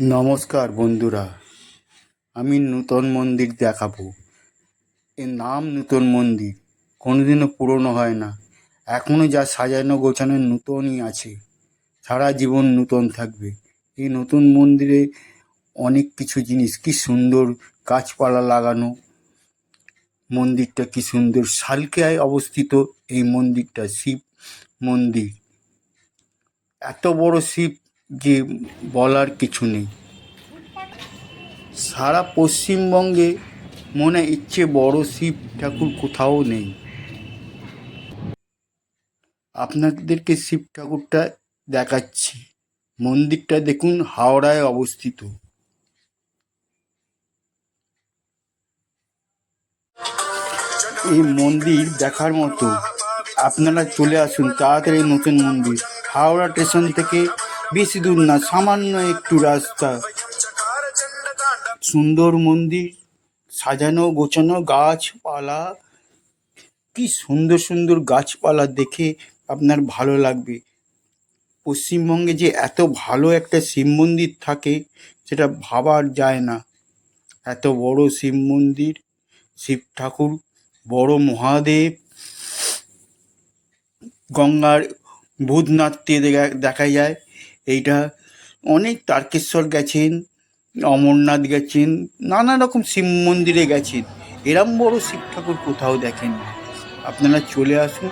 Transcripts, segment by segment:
নমস্কার বন্ধুরা, আমি নূতন মন্দির দেখাবো। এর নাম নূতন মন্দির, কোনোদিনও পুরনো হয় না। এখনও যা সাজানো গোছানো নূতনই আছে। সারা জীবন নূতন থাকবে। এই নতুন মন্দিরে অনেক কিছু জিনিস, কি সুন্দর গাছপালা লাগানো। মন্দিরটা কি সুন্দর। শালকেয়ায় অবস্থিত এই মন্দিরটা শিব মন্দির। এত বড় শিব যে বলার কিছু নেই। সারা পশ্চিমবঙ্গে মনে ইচ্ছে বড় শিব ঠাকুর কোথাও নেই। আপনাদেরকে শিব ঠাকুরটা দেখাচ্ছি। মন্দিরটা দেখুন, হাওড়ায় অবস্থিত। এই মন্দির দেখার মতো। আপনারা চলে আসুন, তাড়াতাড়ি নতুন মন্দির। হাওড়া স্টেশন থেকে বেশি দূর না, সামান্য একটু রাস্তা। সুন্দর মন্দির, সাজানো গোছানো গাছপালা। কি সুন্দর সুন্দর গাছপালা দেখে আপনার ভালো লাগবে। পশ্চিমবঙ্গে যে এত ভালো একটা শিব মন্দির থাকে, সেটা ভাবার যায় না। এত বড় শিব মন্দির, শিব ঠাকুর, বড় মহাদেব, গঙ্গার ভূতনাথকে দেখা দেখা যায়। এইটা অনেক তারকেশ্বর গেছেন, অমরনাথ গেছেন, নানা রকম শিব মন্দিরে গেছেন। এরম বড় শিব ঠাকুর কোথাও দেখেন আপনারা চলে আসুন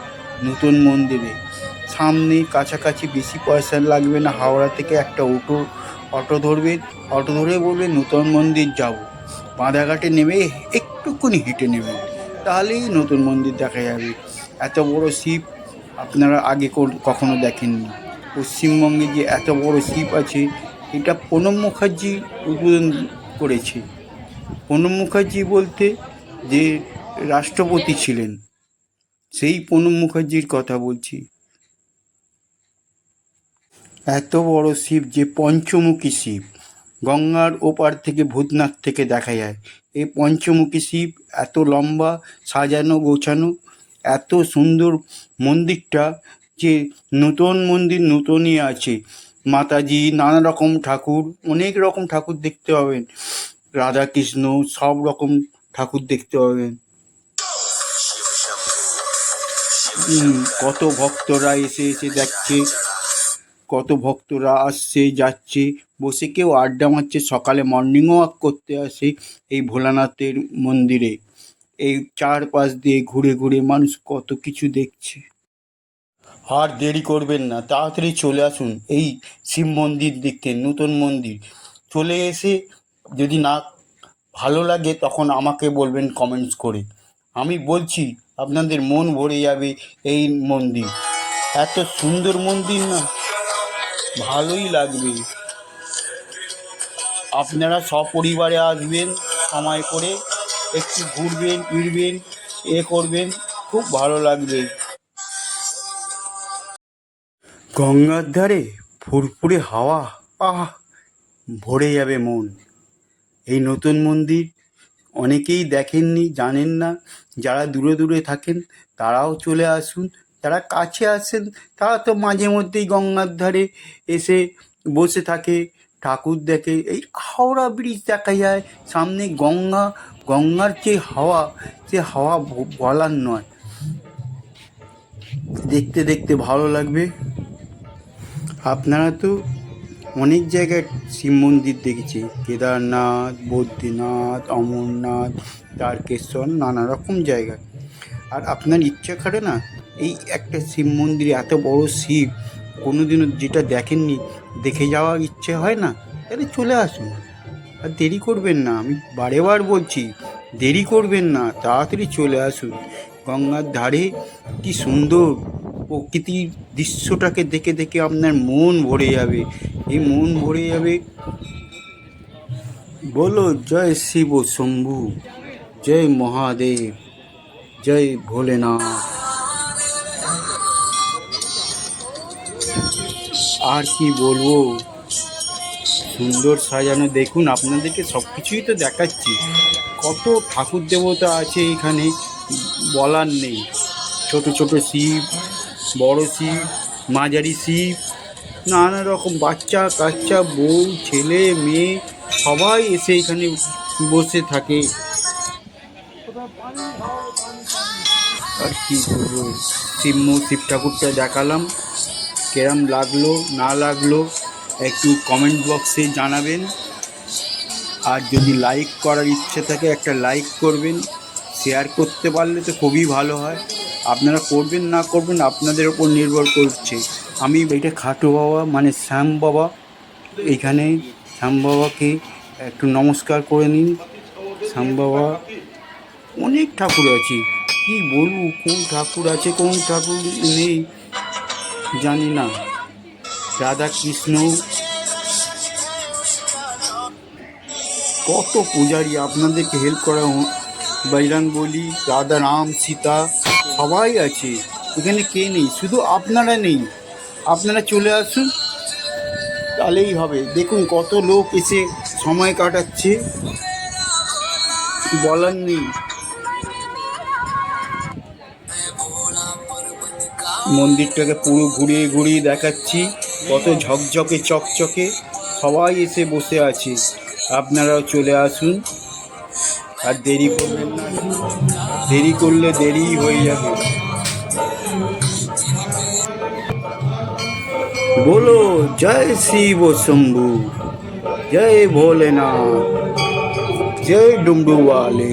নতুন মন্দিরে। সামনে কাছাকাছি বেশি পয়সা লাগবে না, হাওড়া থেকে একটা অটো অটো ধরবেন, অটো ধরে বলবেন নতুন মন্দির যাব। বাঁধাঘাটে নেমে একটুখানি হেঁটে নেবেন, তাহলেই নতুন মন্দির দেখা যাবে। এত বড় শিব আপনারা আগে কখনো দেখেননি। পশ্চিমবঙ্গে যে এত বড় শিব আছে, এটা প্রণব মুখার্জি উদ্বোধন করেছে। প্রণব মুখার্জি বলতে যে রাষ্ট্রপতি ছিলেন, সেই প্রণব মুখার্জির কথা বলছি। এত বড় শিব যে পঞ্চমুখী শিব, গঙ্গার ওপার থেকে ভূতনাথ থেকে দেখা যায়। এই পঞ্চমুখী শিব এত লম্বা, সাজানো, গোছানো, এত সুন্দর মন্দিরটা যে নতুন মন্দির নতুনই আছে। মাতাজি নানা রকম ঠাকুর, অনেক রকম ঠাকুর দেখতে পাবেন। রাধাকৃষ্ণ সব রকম ঠাকুর দেখতে পাবেন। কত ভক্তরা এসে এসে দেখছে, কত ভক্তরা আসছে, যাচ্ছে। বসে কেউ আড্ডা মারছে, সকালে মর্নিং ওয়াক করতে আসে এই ভোলানাথের মন্দিরে। এই চারপাশ দিয়ে ঘুরে ঘুরে মানুষ কত কিছু দেখছে। আর দেরি করবেন না, তাড়াতাড়ি চলে আসুন। এই শিব মন্দির দেখতে, নতুন মন্দির। চলে এসে যদি না ভালো লাগে, তখন আমাকে বলবেন কমেন্টস করে। আমি বলছি, আপনাদের মন ভরে যাবে এই মন্দির। এত সুন্দর মন্দির না, ভালোই লাগবে। আপনারা সপরিবারে আসবেন সময় করে একটু ঘুরবেন, ফিরবেন, এ করবেন, খুব ভালো লাগবে। গঙ্গার ধারে ফুরফুরে হাওয়া, আহ, ভরে যাবে মন। এই নতুন মন্দির অনেকেই দেখেননি, জানেন না। যারা দূরে দূরে থাকেন, তারাও চলে আসুন। যারা কাছে আসেন, তারা তো মাঝে মধ্যেই গঙ্গার ধারে এসে বসে থাকে, ঠাকুর দেখে। এই হাওড়া ব্রিজ দেখা যায়, সামনে গঙ্গা, গঙ্গার যে হাওয়া, সে হাওয়া বলার নয়। দেখতে দেখতে ভালো লাগবে। আপনারা তো অনেক জায়গায় শিব মন্দির দেখেছি। কেদারনাথ, বদ্রীনাথ, অমরনাথ, তারকেশ্বর, নানা রকম জায়গা। আর আপনার ইচ্ছা করে না, এই একটা শিব মন্দিরে এত বড় শিব, কোনোদিনও যেটা দেখেননি, দেখে যাওয়ার ইচ্ছে হয় না? তাহলে চলে আসুন। আর দেরি করবেন না, আমি বারে বার বলছি, দেরি করবেন না, তাড়াতাড়ি চলে আসুন। গঙ্গার ধারে কি সুন্দর প্রকৃতির দৃশ্যটাকে দেখে দেখে আপনার মন ভরে যাবে। এই মন ভরে যাবে। বলো, জয় শিব শম্ভু, জয় মহাদেব, জয় ভোলেনাথ। আর কি বলব? সুন্দর সাজানো। দেখুন, আপনাদেরকে সব কিছুই তো দেখাচ্ছি। কত ঠাকুর দেবতা আছে এখানে, বলার নেই। ছোট ছোট শিব বড় শিব, মাঝারি শিব, নানা রকম বাচ্চা কাচ্চা, বউ, ছেলে, মেয়ে, সবাই এসে এখানে বসে থাকে। আর কি করব শিব শিব ঠাকুরটা দেখালাম, কেরম লাগল, না লাগল, একটু কমেন্ট বক্সে জানাবেন। আর যদি লাইক করার ইচ্ছে থাকে, একটা লাইক করবেন। শেয়ার করতে পারলে তো খুবই ভালো হয়। আপনারা করবেন না করবেন আপনাদের ওপর নির্ভর করছে। আমি এটা খাটু বাবা মানে শ্যাম বাবা এইখানে শ্যাম বাবাকে একটু নমস্কার করে নিন। শ্যাম বাবা, অনেক ঠাকুর আছে। কি বলব, কোন ঠাকুর আছে, কোন ঠাকুর নেই, জানি না। রাধা কৃষ্ণ, কত পূজারি, আপনাদেরকে হেল্প করা বজরং বলি, রাধা রাম সীতা সবাই আছে। এখানে কে নেই? শুধু আপনারা নেই। আপনারা চলে আসুন। তাহলেই হবে। দেখুন কত লোক এসে সময় কাটাচ্ছে। বলার নেই। মন্দিরটাকে পুরো ঘুরিয়ে ঘুরিয়ে দেখাচ্ছি। কত ঝকঝকে, চকচকে। সবাই এসে বসে আছে। আপনারাও চলে আসুন। আর দেরি করবেন না। দেরি করলে দেরি হয়ে যাবে বলো জয় শিব শম্ভু জয় ভোলেনাথ জয় ডুমডুওয়ালে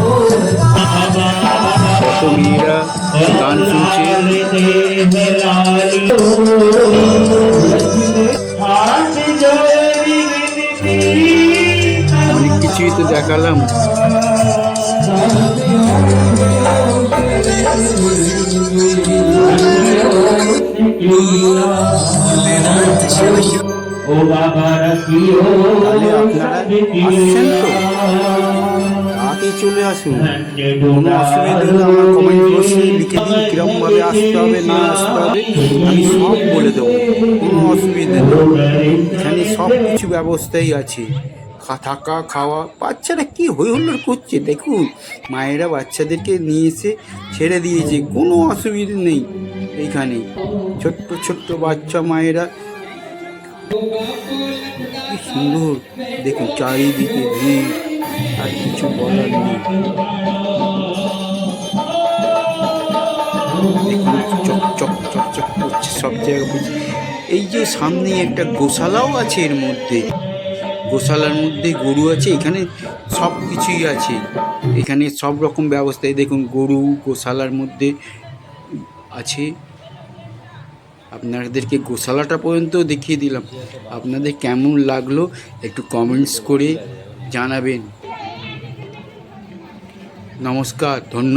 গান শুনছে। অনেক কিছুই তো দেখালাম। ও বাবা রাখিও। আসছেন তো? তাড়াতাড়ি চলে আসুন। কোনো অসুবিধা হলে আমার কমেন্ট বক্সে লিখে দিন কীরকমভাবে আসতে হবে না আসতে হবে আমি সব বলে দেবো কোনো অসুবিধা নেই। এখানে সব কিছু ব্যবস্থাই আছে। থাকা খাওয়া বাচ্চারা কি হই হুল্লোড় করছে? দেখুন মায়েরা বাচ্চাদেরকে নিয়ে এসে ছেড়ে দিয়েছে কোনো অসুবিধা নেই এইখানে। ছোট্ট ছোট্ট বাচ্চা মায়েরা। কি সুন্দর দেখুন চারিদিকে ভিড়। কিছু বলার নেই। চক চক চক সব এই যে সামনে একটা গোশালাও আছে এর মধ্যে। গোশালার মধ্যে গরু আছে, এখানে সব কিছুই আছে। এখানে সব রকম ব্যবস্থায় দেখুন, গরু গোশালার মধ্যে আছে। আপনাদেরকে গোশালাটা পর্যন্ত দেখিয়ে দিলাম। আপনাদের কেমন লাগল একটু কমেন্টস করে জানাবেন। নমস্কার ধন্যবাদ।